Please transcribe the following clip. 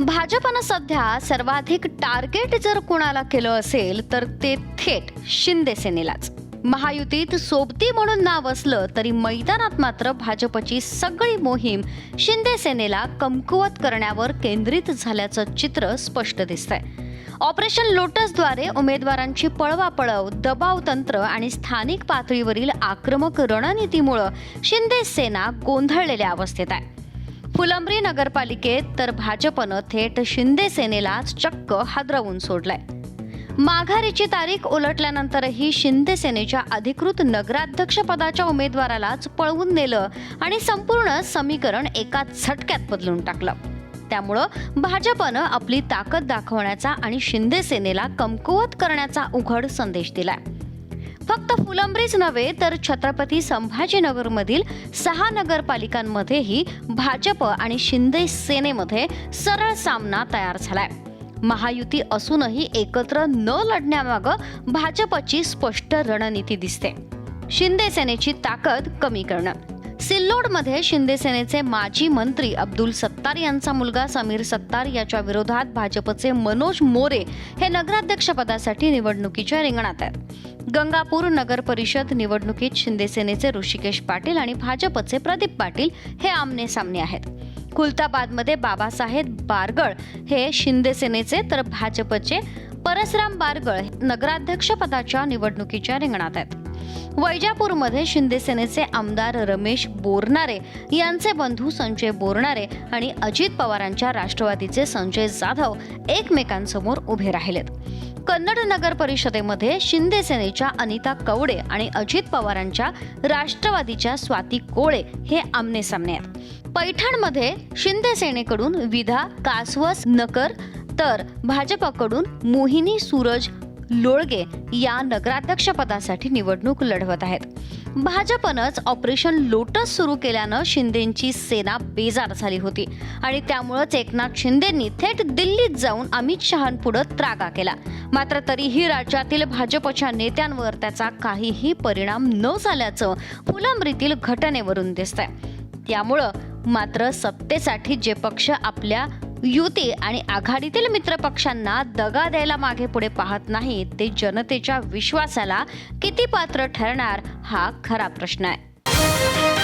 भाजपनं सध्या सर्वाधिक टार्गेट जर कुणाला केलं असेल तर ते थेट शिंदे सेनेलाच. महायुतीत सोबती म्हणून नाव असलं तरी मैदानात मात्र भाजपची सगळी मोहीम शिंदे सेनेला कमकुवत करण्यावर केंद्रित झाल्याचं चित्र स्पष्ट दिसतंय. ऑपरेशन लोटसद्वारे उमेदवारांची पळवापळव दबाव तंत्र आणि स्थानिक पातळीवरील आक्रमक रणनीतीमुळं शिंदे सेना गोंधळलेल्या अवस्थेत आहे. फुलंब्री नगरपालिकेत तर भाजपनं थेट शिंदे सेनेलाच चक्क हादरवून सोडलाय. माघारीची तारीख उलटल्यानंतरही शिंदे सेनेच्या अधिकृत नगराध्यक्ष पदाच्या उमेदवारालाच पळवून नेलं आणि संपूर्ण समीकरण एका झटक्यात बदलून टाकलं. त्यामुळं भाजपनं आपली ताकद दाखवण्याचा आणि शिंदे सेनेला कमकुवत करण्याचा उघड संदेश दिलाय. फक्त फुलंब्रीच नव्हे तर छत्रपती संभाजीनगरमधील सहा नगरपालिकांमध्येही भाजप आणि शिंदे सेनेमध्ये सरळ सामना तयार झालाय. महायुती असूनही एकत्र न लढण्यामागं भाजपची स्पष्ट रणनीती दिसते. शिंदे सेनेची ताकद कमी करणं. सिल्लोडमध्ये शिंदे सेनेचे माजी मंत्री अब्दुल सत्तार यांचा मुलगा समीर सत्तार याच्या विरोधात भाजपचे मनोज मोरे हे नगराध्यक्षपदासाठी निवडणुकीच्या रिंगणात आहेत. गंगापूर नगर परिषद निवडणुकीत शिंदेसेनेचे ऋषिकेश पाटील आणि भाजपचे प्रदीप पाटील हे आमने सामने आहेत. खुलताबादमध्ये बाबासाहेब बारगळ हे शिंदेसेनेचे तर भाजपचे परसराम बारगळ नगराध्यक्ष पदाच्या निवडणुकीच्या रिंगणात आहेत. वैजापूरमध्ये शिंदेसेनेचे आमदार रमेश बोरनारे यांचे बंधू संजय बोरनारे आणि अजित पवारांच्या राष्ट्रवादीचे संजय जाधव एकमेकांसमोर उभे राहिलेत. कन्नड नगर परिषदेमध्ये शिंदे सेनेच्या अनिता कवडे आणि अजित पवारांच्या राष्ट्रवादीच्या स्वाती कोळे हे आमने सामने आहेत. पैठणमध्ये शिंदे सेनेकडून विधा कासवस नकर तर भाजपकडून मोहिनी सूरज लोळगे या नगराध्यक्षपदासाठी निवडणूक लढवत आहेत. भाजपनंच ऑपरेशन लोटस सुरू केल्यानं शिंदेंची सेना बेजार झाली होती आणि त्यामुळंच एकनाथ शिंदेंनी थेट दिल्लीत जाऊन अमित शहांपुढं त्रागा केला. मात्र तरीही राज्यातील भाजपच्या नेत्यांवर त्याचा काहीही परिणाम न झाल्याचं फुलंब्रीतील घटनेवरून दिसतंय. त्यामुळं मात्र सत्तेसाठी जे पक्ष आपल्या युती आणि आघाडीतील मित्रपक्षांना दगा द्यायला मागे पुढे पाहत नाहीत ते जनतेच्या विश्वासाला किती पात्र ठरणार हा खरा प्रश्न आहे.